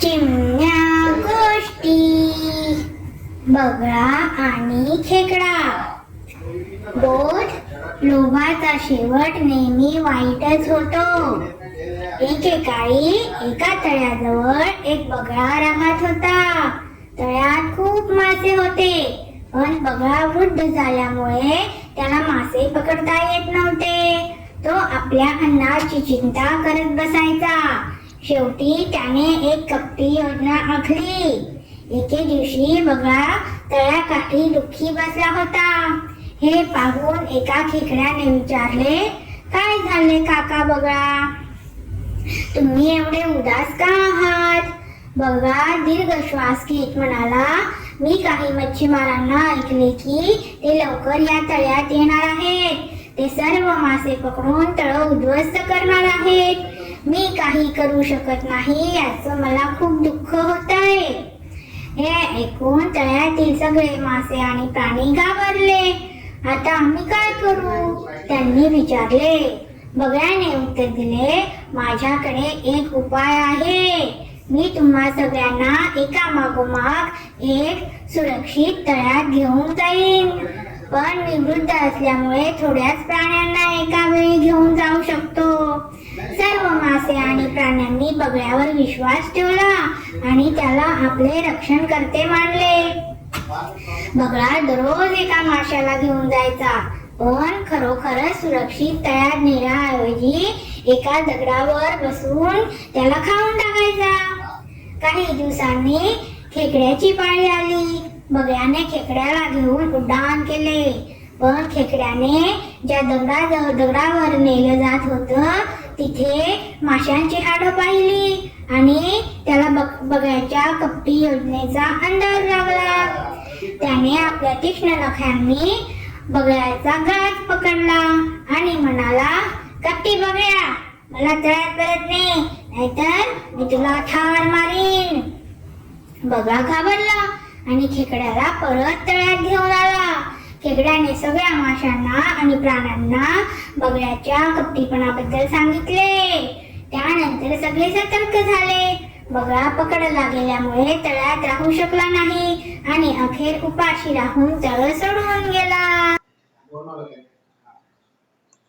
चिमण्या गोष्टी. बगळा आणि खेकडा. बोध लोभाचा शेवट नेहमी वाईटच होतो. एकेकाळी एका तळ्याजवळ एक बगळा राहत होता. तळ्यात खूप मासे होते पण बगळा वृद्ध झाल्यामुळे त्याला मासे पकडता येत नव्हते. तो आपल्या अन्नाची चिंता करत बसायचा. शेवटी त्याने एक कपटी योजना आखली. एके दिवशी बगळा तळ्याकाठी दुःखी बसला होता. हे पाहून एका खेकड्याने विचारले काय झाले काका बगळा तुम्ही एवढे उदास का आहात? बघा दीर्घ श्वास घेत म्हणाला मी काही मच्छीमारांना ऐकले की ते लवकर या तळ्यात येणार आहेत. ते सर्व मासे पकडून तळ उद्ध्वस्त करणार आहेत. मी काही करू शकत नाही याचं मला खूप दुःख होत आहे हे ऐकून तळ्यातील सगळे मासे आणि प्राणी घाबरले. आता आम्ही काय करू? त्यांनी विचारले बगळ्याने उत्तर दिले माझ्याकडे एक उपाय आहे. मी तुम्हा सगळ्यांना एका मागोमाग एक सुरक्षित तळ्यात घेऊन जाईन. पण मी वृद्ध असल्यामुळे थोड्याच प्राण्यांना एका वेळी घेऊन जाऊ शकतो सर्व मासे आणि त्यांनी बगळ्यावर विश्वास ठेवला आणि त्याला आपले रक्षण करते मानले. बगळा दररोज एका माशाला घेऊन जायचा. पण खरोखरच सुरक्षित तयार नेण्याऐवजी एका दगडावर बसून त्याला खाऊन टाकायचा. काही दिवसांनी खेकड्याची पाळी आली. बगळ्याने खेकड्याला घेऊन उड्डाण केले. पण खेकड्याने ज्या दगडा दगडावर नेलं जात होतं तिथे माशांची हाडं पाहिली आणि त्याला बग बगळ्याच्या कपटी योजनेचा अंदाज लागला त्याने आपल्या तीक्ष्ण नख्यांनी बगळ्याचा घास पकडला आणि म्हणाला कपटी बगळ्या मला तळ्यात परत नाही नाहीतर मी तुला ठार मारीन. बगळा घाबरला आणि खेकड्याला परत तळ्यात घेऊन खेकड्याने सगळ्या माशांना आणि प्राण्यांना बगळ्याच्या कपटीपणाबद्दल सांगितले. त्यानंतर सगळे सतर्क झाले. बगळा पकडला गेल्यामुळे तळ्यात राहू शकला नाही आणि अखेर उपाशी राहून तळ सोडून गेला.